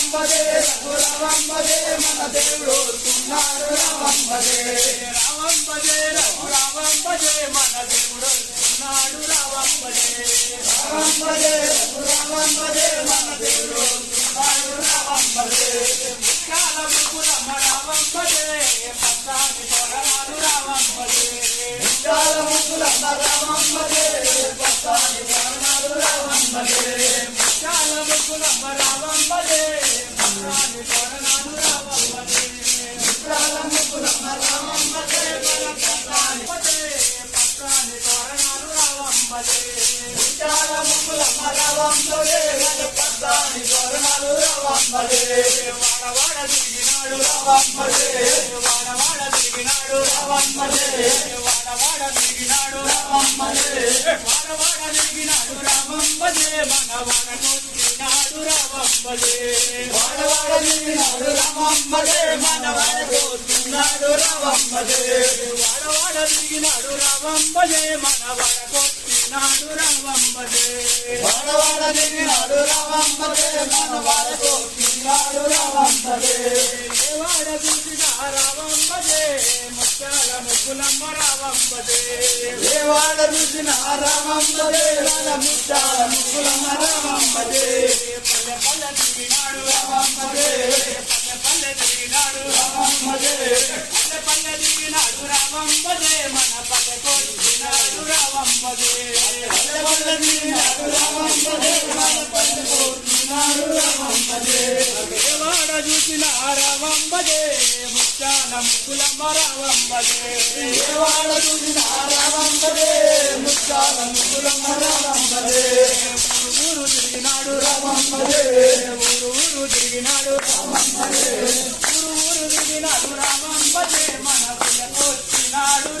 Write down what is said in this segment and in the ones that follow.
రావంబదే రఘు మన దేవుడు వాడవాడ తిరిగినాడు రావంబదే వాడవాడ రావంబదే మన వాడకొస్తున్నాడు వాడ చూసిన రామంబజే ముత్యాల ముగ్గులమ్మ రామంబజే దేవాడ రుచిన రావంబదే మన ముచ్చాల ముగ్గులమ్మ రావంబదే పల్లె పల్లె తిరిగినాడు రావంబదే పల్లె పల్లె తిరిగినాడు రావంబదే పల్లె పల్లె తిరిగినాడు రామంబజే మన పల్లె పల్లె రామంబజే ముత్యాల రుచిన రావంబదే రావంబదే ఊరు తిరిగినాడు రావంబదే ఊరు ఊరు తిరిగినాడు ఊరు ఊరు తిరిగినాడు మన కొచ్చినాడు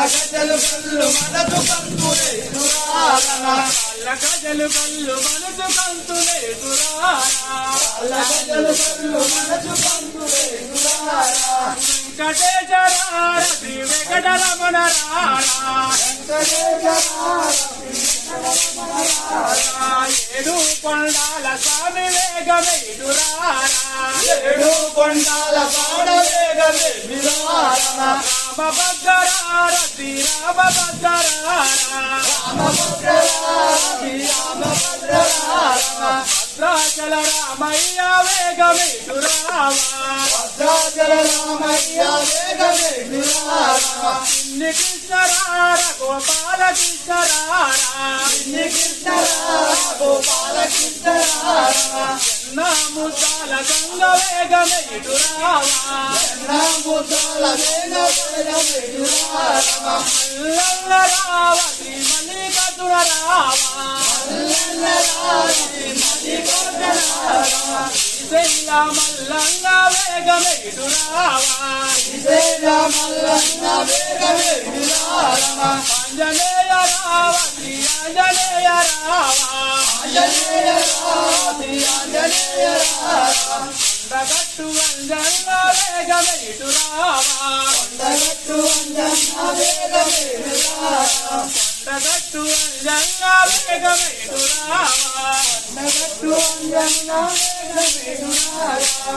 గజలు కళ్ళు మనసు కంతులే దురారణ గజలు కళ్ళు మనసు కంతులేదురారా గజలు కళ్ళు మనసు వెంకటరమణ రారా. కొండాల స్వామి ఏడు కొండాల పాడవేగమే నిరారణ రామభద్రార శ్రీరామభద్రారా రామభద్రాది రామభద్రారణ భద్రాచల రామయ్య వేగమేదురావా భద్రాచల రామయ్య వేగమే నిరారణ ఇన్ని కృష్ణరార గోపాల కృష్ణరారా ఇన్ని కృష్ణరార గోపాల కృష్ణరార నాముసాల గంగ వేగమేదురావా రాముదాల వేగమే నిరారణ మల్లన్న రావ. శ్రీ మల్లికార్జున రావా. శ్రీశైల మల్లంగ వేగమే ఇటురావా శ్రీశైల మల్లన్న వేగమే విరారమా ఆంజనేయ రావతి ఆంజనేయ రావా ఆంజనేయ రాత్రి ఆంజనేయ రామ కొండగట్టు అంజన్న వేగమే ఇటురావా కొండగట్టు అంజన్న వేగమే విరారమా కొండగట్టు అంజన్న వేగమే ఇటురావా కొండగట్టు అంజన్న వేగమే విరారమా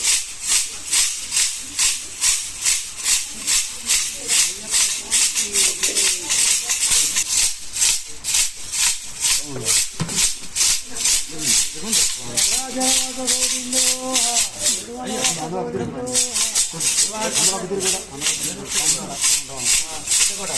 కూడా